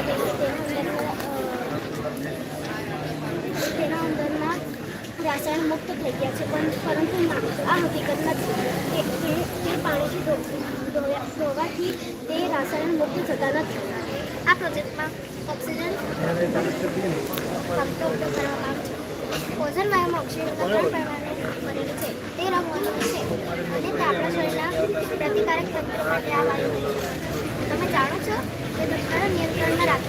તેના અંદર તેના અંદરના રાસાયણ મુક્ત થઈ ગયા છે પણ પરંતુ આ હકીકત નથી તે પાણીથી ધોવાથી તે રાસાયણ મુક્ત થતા નથી આ પ્રોજેક્ટમાં ઓક્સિજન ફક્ત ઉપયોગ કરવામાં આવે છે ઓઝન વાયુમાં ઓક્સિજન ત્રણ પ્રમાણે બનેલું છે તે રંગવાનું છે અને તે આપણા શરીરના પ્રતિકારક તંત્ર માટે આ વાયુ તમે જાણો છો કે દુષ્કાળ નિયંત્રણમાં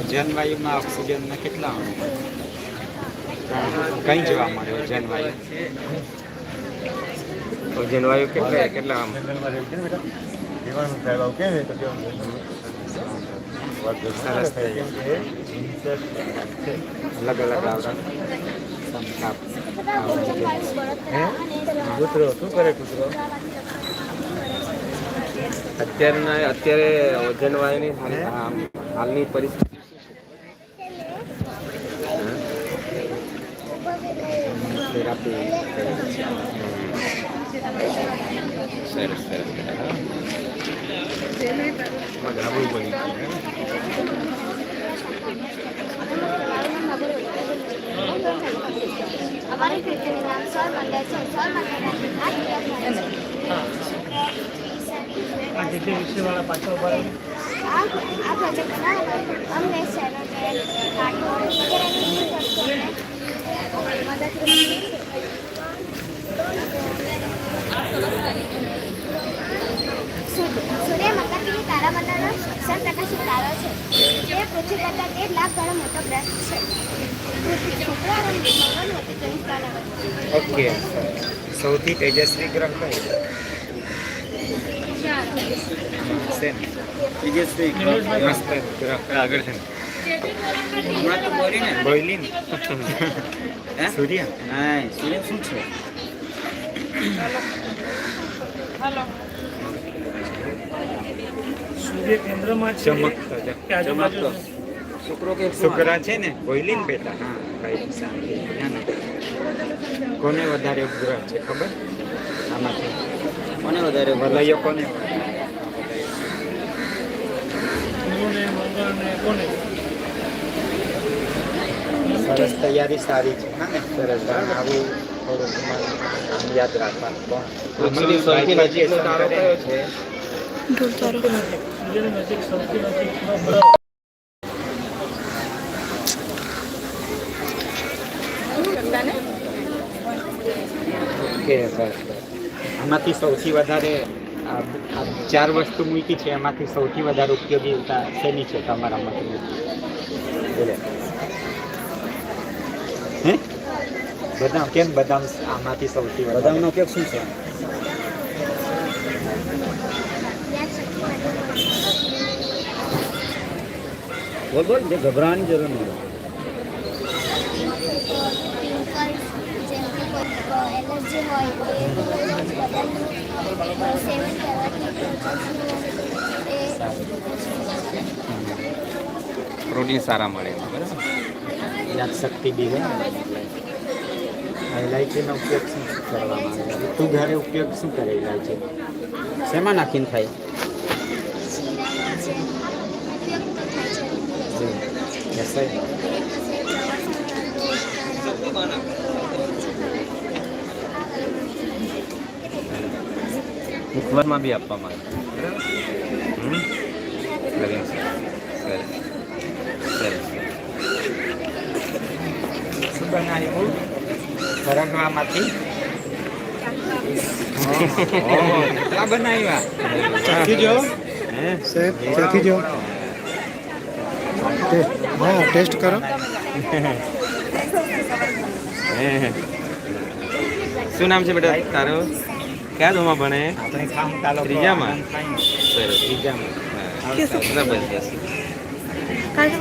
તે જનવાયુમાં ઓક્સિજનના કેટલા અણુ? કઈ જોવા મળ્યો જનવાયુ? ઓઝોન વાયુ કેટલા કેટલા આમ? સરસ અલગ અલગ અને કૂતરો શું કરે કૂતરો? અત્યારના અત્યારે ઓઝોન વાયુની હાલની પરિસ્થિતિ. થેરાપી સરસ સરસ ધાબુ બની ગયું અમારી પૃથ્વીનું નામ સૌર મંડળ છે સૌર મંડળના આઠ ગ્રહ મળે છે આ આ પ્રોજેક્ટ બનાવવામાં અમને સેરોટેલ કાર્ટૂન વગેરેની વસ્તુઓને મદદરૂપ થઈ છે સૂર્ય સૂર્ય મકરની તારામંડળનો સૌર પ્રકાશિત તારો છે તે પૃથ્વી કરતાં તેર લાખ ગણો મોટો ગ્રહ છે પૃથ્વી શુક્ર અને મંગળ વચ્ચે ચોવીસ તારા ઓકે સૌથી તેજસ્વી ગ્રહ ને? તેજસ્વી ગ્રહ. આગળ છે બોલી ને. સૂર્ય. હા સૂર્ય શું છે? સૂર્ય કેન્દ્રમાં છે. ચમકતો ચમકતો. શુક્રો કે શુક્ર છે ને બોલી ને બેટા હા કઈ શાંતિ ના. કોને વધારે ઉપગ્રહ છે ખબર? આમાંથી. કોને વધારે વલયો કોને? ગુરુને મંગળને કોને? સરસ તૈયારી સારી છે હા ને? સરસ આવું થોડું તમારે યાદ રાખવાનું. સૌથી નજીકનો તારો કયો છે સૂર્યની નજીક સૌથી નજીકનો ગ્રહ ઓકે બસ બસ આમાંથી સૌથી વધારે ચાર વસ્તુ મૂકી છે એમાંથી સૌથી વધારે ઉપયોગીતા શેની છે તમારા મતે? બોલો. હે? બદામ કેમ બદામ આમાંથી સૌથી વધારે? બદામનો ઉપયોગ શું છે? બોલ બોલ જે ગભરાવાની જરૂર નહીં એલર્જી હોય પ્રોટીન સારા મળે બરાબર? યાદ શક્તિ બી ઇલાયચીનો ઉપયોગ શું કરવામાં આવે? તું ઘરે ઉપયોગ શું કરે ઇલાયચી? શેમાં નાખીને થાય રસોઈ મુખબરમાં બી આપવામાં આવે. શું બનાવ્યું સરગવામાંથી. કેટલા બનાવ્યા? ચાખી જો. ચાખી જો. હા. ટેસ્ટ કરો. શું નામ છે બેટા? તારું? કયા ધોમાં ભણે ત્રીજામાં? સરસ ત્રીજામાં. જબરજસ્ત.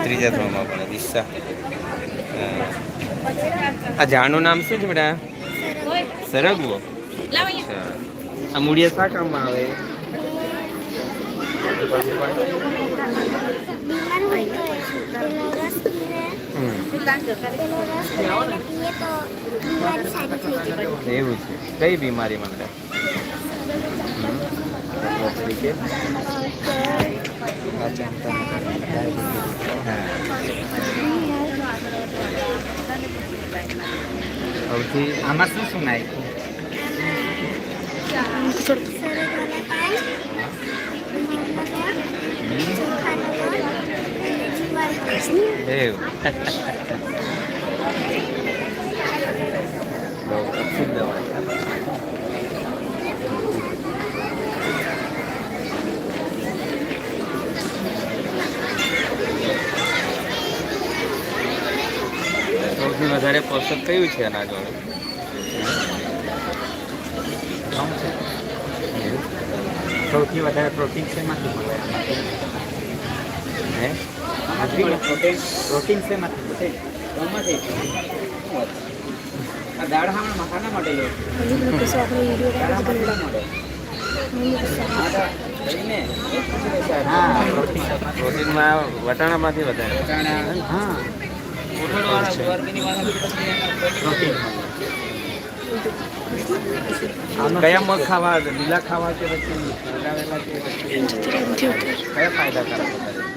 ત્રીજા ધોરણમાં ભણે દિશા. હા. આ ઝાડનું નામ શું છે બેટા? સરગવો. આ મૂળિયા શા કામમાં આવે? એવું છે કઈ બીમારી મને તરીકે હા સૌથી આમાં શું શું નાખ્યું એવું. સૌથી વધારે પોષક કયું છે અનાજ વાળું? સૌથી વધારે પ્રોટીન છે મળે? હે? પ્રોટીન પ્રોટીન શેમાંથી મળે આ દાળ હામણ મખાના માટે લે. હા પ્રોટીન પ્રોટીનમાં વટાણામાંથી વધારે. હા. પ્રોટીન કયા મગ ખાવા લીલા ખાવા કે પછી કયા ફાયદા વધારે?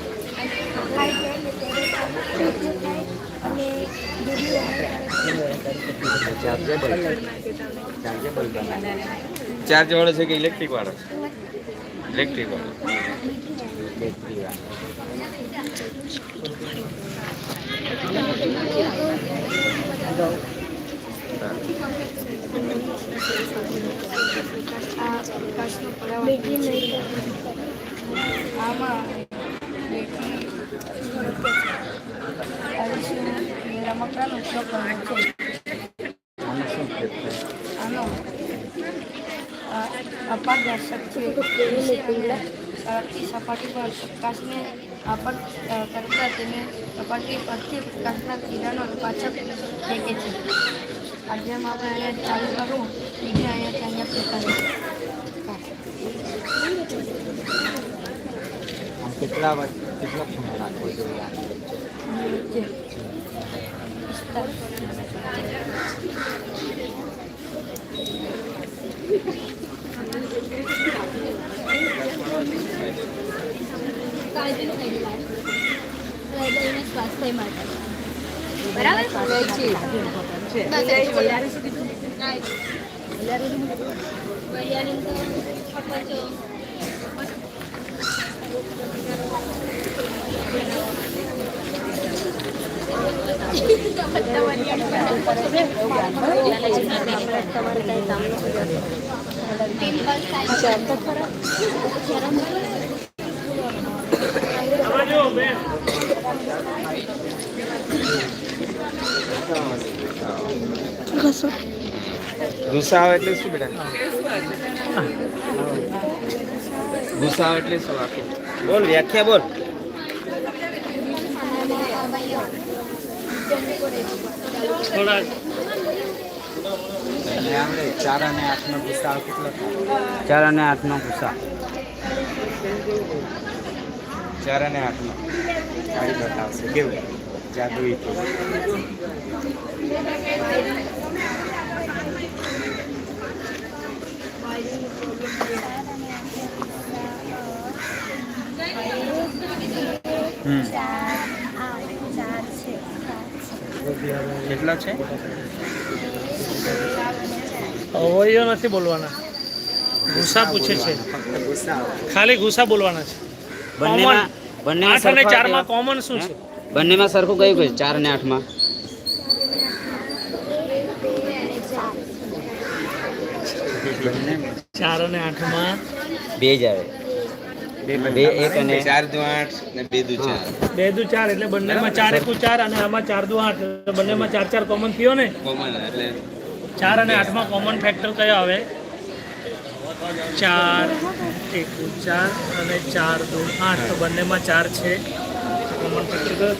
ઉપયોગ થાય અને દૂધી ચાર્જેબલ ચાર્જેબલ બનાવે ચાર્જ વાળો છે કે ઇલેક્ટ્રિક વાળો છે ઇલેક્ટ્રિક વાળો બેટરી વાળો બેટરી નહીં આમાં રમકડાનો ઉપયોગ કરવો છે આનો અપારદર્શક છે સળગતી સપાટી પર પ્રકાશને આપણ કરતા તેને સપાટી પરથી પ્રકાશના કિરણો પાછળ ફેંકે છે આ જેમ આપણે અહીંયા ચાલુ કરવું બીજે અહીંયા અહીંયા આમ કેટલા કેટલો ખૂણો રાખવો જોઈએ? આની વચ્ચે? સ્વાસ્થ્ય માટે આમાં જો બેન ગુસ્સા એટલે શું બેટા? ગુસ્સા એટલે શું આખું? બોલ વ્યાખ્યા બોલ. થોડા ચાર અને આઠનો ગુસ્સા. કેટલો ચાર અને આઠનો ગુસ્સા ચાર આઠમાં ગાડી બતાવશે. કેવું? જાદુઈ થઈ હમ. કેટલા છે? અવયવ નથી બોલવાના. ગુસ્સા પૂછે છે. ખાલી ગુસ્સા બોલવાના છે. બંનેમાં બંનેમાં આઠ અને ચારમાં કોમન શું છે? બંનેમાં સરખું કયું કયું? ચાર અને આઠમાં? બંને ચાર અને આઠમાં. બે જ આવે. બે એક અને ચાર દુ આઠ ને બે દુ ચાર. બે દુ ચાર એટલે બંનેમાં ચાર એકુ ચાર અને આમાં ચાર દુ આઠ. બંનેમાં ચાર ચાર કોમન થયો ને? કોમન એટલે ચાર અને આઠમાં કોમન ફેક્ટર કયો આવે? ચાર એકુ ચાર અને ચાર દુ આઠ. તો બંનેમાં ચાર છે. કોમન ફેક્ટર કયો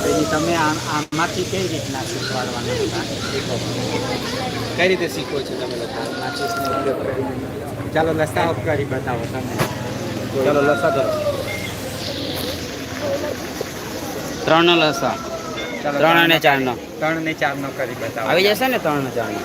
પછી તમે આમ આમાંથી કઈ રીતના શીખવાડવાના કઈ રીતે શીખવો છો તમે લોકો ચાલો લસાઓ કરી બતાવો તમે ચાલો લસા કરો. ત્રણ નો લસા ત્રણ અને ચાર નો ત્રણ ને ચાર નો કરી બતાવો. આવી જશે ને ત્રણ ને ચાર નો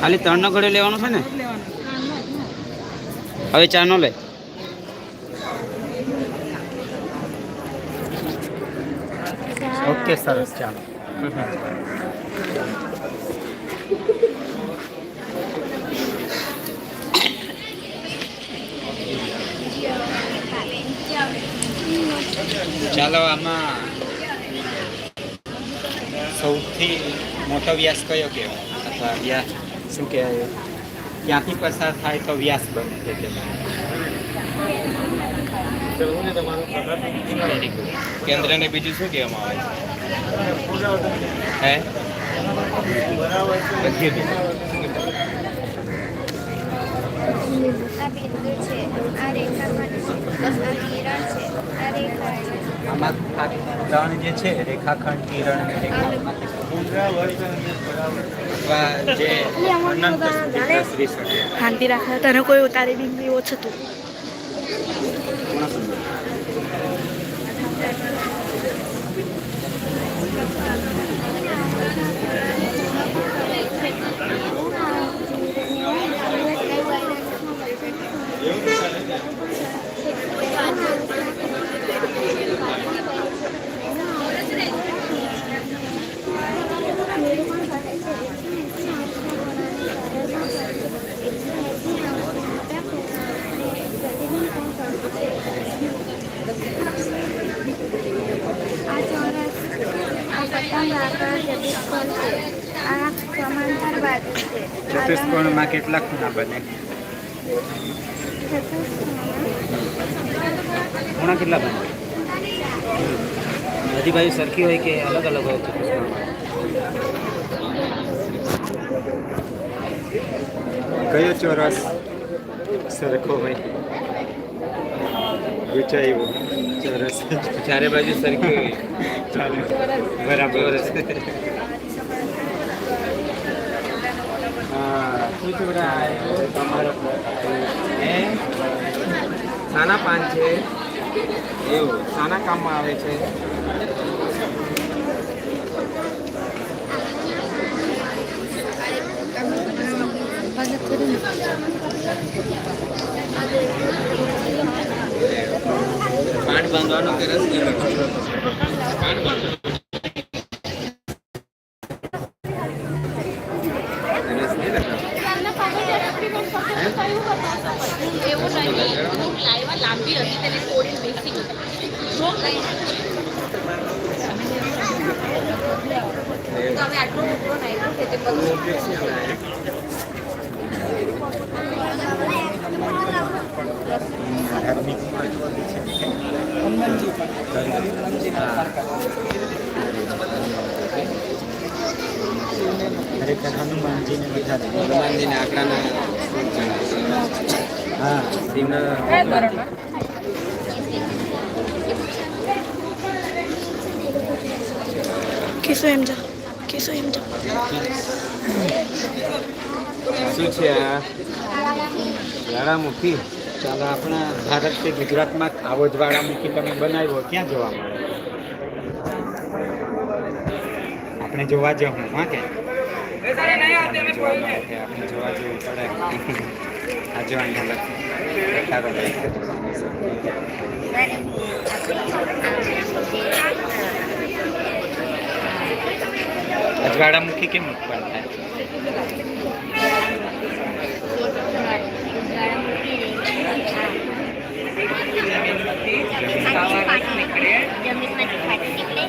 ખાલી ત્રણ નો ઘડ્યો લેવાનો છે ને? હવે ચાર નો લે. ઓકે સરસ ચાલો. ચાલો આમાં સૌથી મોટો વ્યાસ કયો કહેવાય? અથવા વ્યાસ શું કહેવાય? ક્યાંથી પસાર થાય તો વ્યાસ બને છે કેન્દ્રને બીજું શું કહેવામાં આવે? હે? આ બિંદુ છે. આ રેખાખંડ આ કિરણ છે. આ રેખા આમાં આ જે છે રેખાખંડ કિરણ અને રેખા. જે અનંત શાંતિ રાખે તને કોઈ ઉતારી બી એવો આ ચતુષ્કોણ છે ચતુષ્કોણમાં કેટલા ખૂણા બને? ખૂણા કેટલા બને? બધી બાજુ સરખી હોય કે અલગ અલગ હોય ચતુષ્કોણ કયો ચોરસ સરખો હોય? ગુચાવ્યો ચોરસ ચારે બાજુ સરખી હોય ચાલો બરાબર હા શું છોકરા તમારો હે સાના પાન છે એવું સાના કામમાં આવે છે પાન બાંધવાનો કે રસ કિસો એમ જા કિસો એમ જા. શું છે આ? જ્વાળામુખી? ચાલો આપણા ભારત કે ગુજરાતમાં આવો જ વાળામુખી તમે બનાવ્યો ક્યાં જોવા મળે? આપણે જોવા જવું હા કે? આપણે જોવા જોવા જવું પડે. આ જો અહીંયા અજવાળામુખી કેમ ઉત્પન્ન થાય? જમીનમાંથી ફાટી નીકળે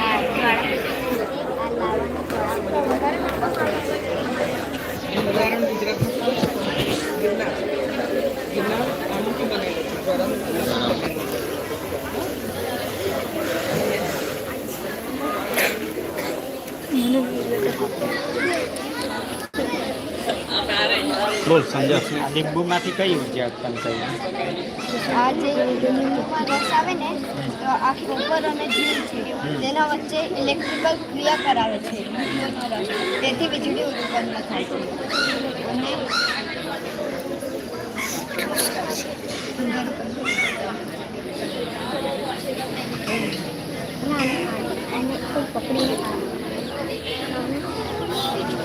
આ જ્વાળા આ લાવાનું બોલ સંજય આ લીંબુમાંથી કઈ ઊર્જા ઉત્પન્ન થઈ? આ જે લીંબુમાં રસ આવે ને તો આ કોપર અને જીવ છે તેના વચ્ચે ઇલેક્ટ્રિકલ ક્રિયા કરાવે છે લીંબુનો રસ. તેથી વીજળી ઉત્પન્ન થાય છે. અને ના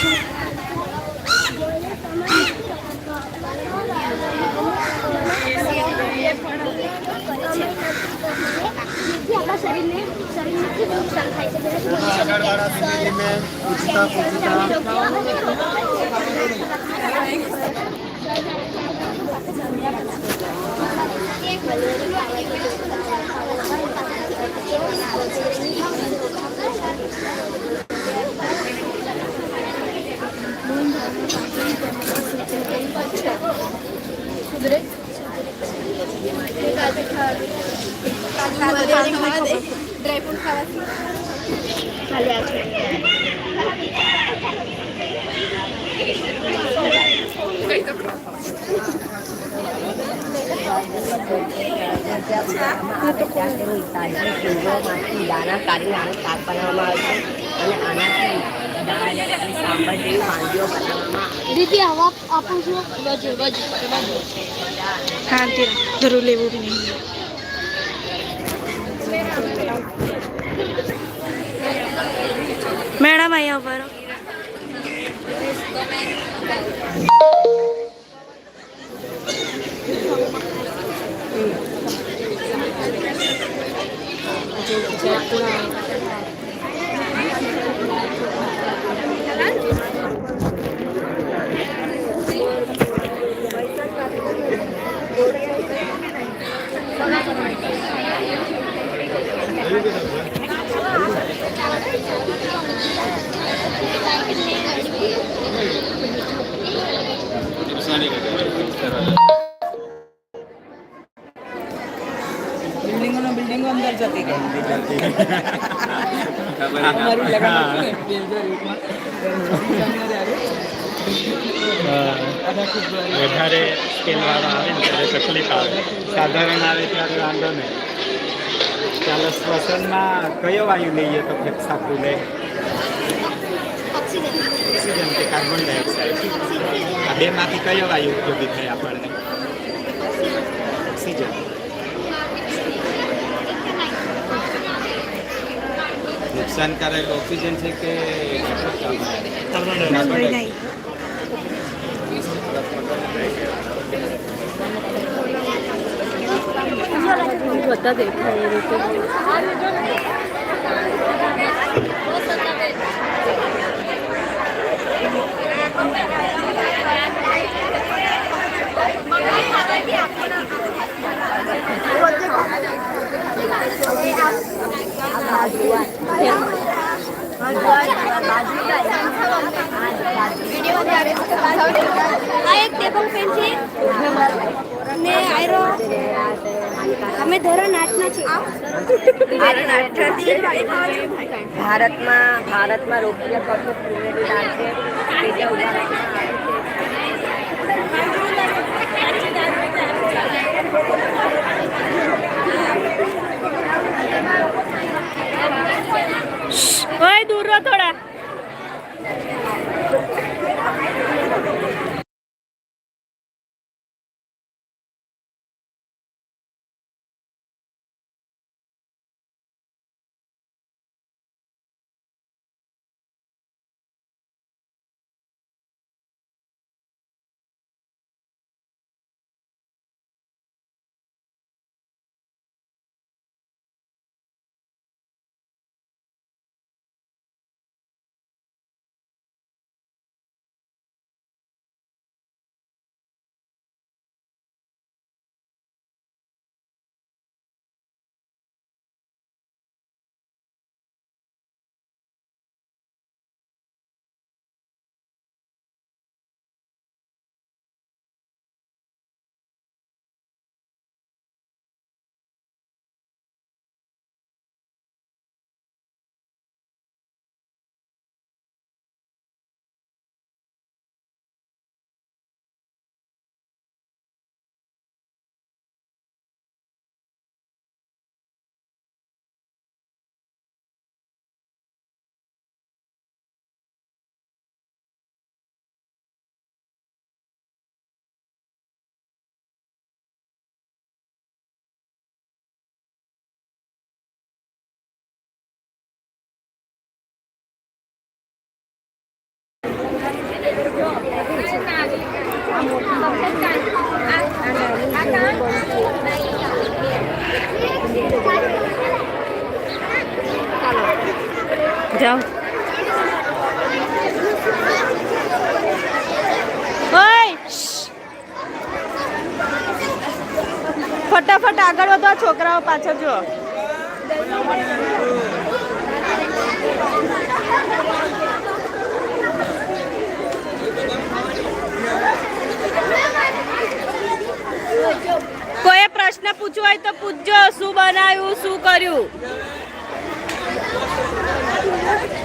પકડીને એટલે સહી કરી આપીએ હા બિયર સૌર મંદિર જેથી આપણા શરીરને શરીરને ખૂબ નુકસાન થાય છે આગળવાળા ધીમે ધીમે પૂછતા પૂછતા માંથી દાણા કાઢીને આને શાક બનાવવામાં આવે છે અને આનાથી દાળ અને સાંભાર જેવી વાનગીઓ બનાવવામાં આવે દીદી હવા આપું છું બાજુ બાજુ બાજુ હા તે જરૂર લેવું નહીં મેડમ અહીંયા ઊભા રહો બિલ્ડિંગો બિલ્ડિંગો. વધારે સ્કેલવાળા આવે ને ત્યારે તકલીફ આવે. સાધારણ આવે ત્યારે વાંધો નહીં. ચાલો, શ્વસનમાં કયો વાયુ લઈએ તો ફેફસા લે? ઓક્સિજન ઓક્સિજન કે કાર્બન ડાયોક્સાઇડ આ બેમાંથી કયો વાયુ ઉપયોગી થાય આપણને? ઓક્સિજન. નુકસાનકારક ઓક્સિજન છે કે બધા દેખાય એ રીતે ભારતમાં ભારતમાં રોકીએ કશું પ્રિમેરી છે. કે જે ઉદાહરણ દૂર થોડા. જાઓ. ફટાફટ આગળ વધો છોકરાઓ પાછળ જો કોઈ પ્રશ્ન પૂછવો હોય તો પૂછજો, શું બનાવ્યું, શું કર્યું? Yeah.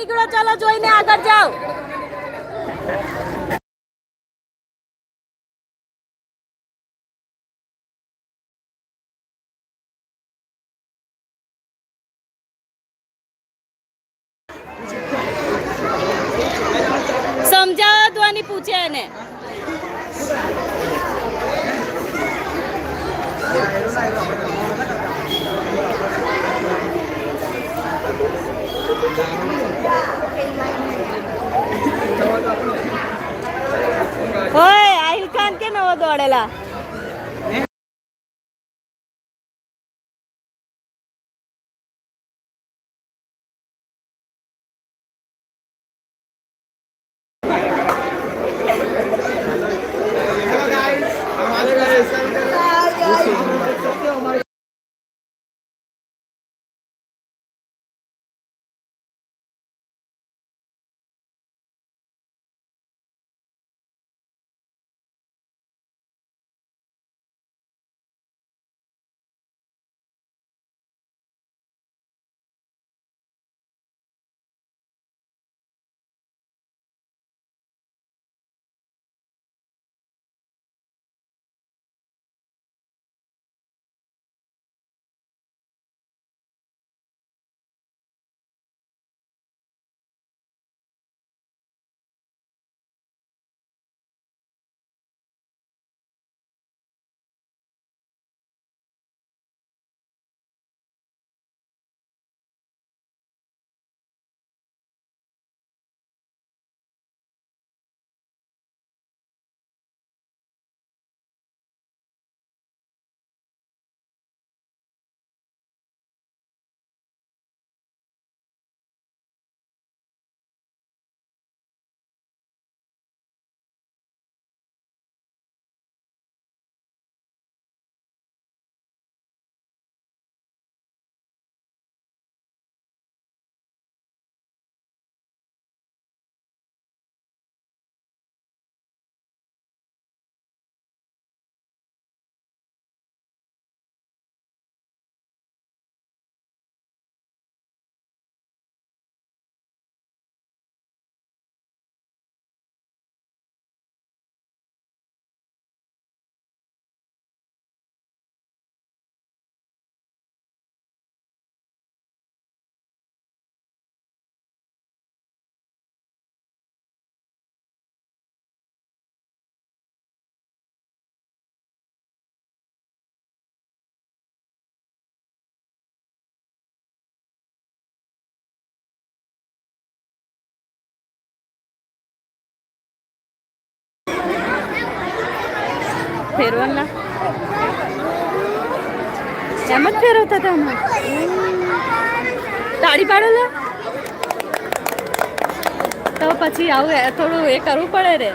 નીકળો ચાલો જોઈને આગળ જાઓ સમજાવવાની પૂછે એને Thank you. કેમ ફેરવાના. એમ જ ફેરવતા હમણાં. તાળી પાડો લે તો પછી આવું થોડું એ કરવું પડે રે.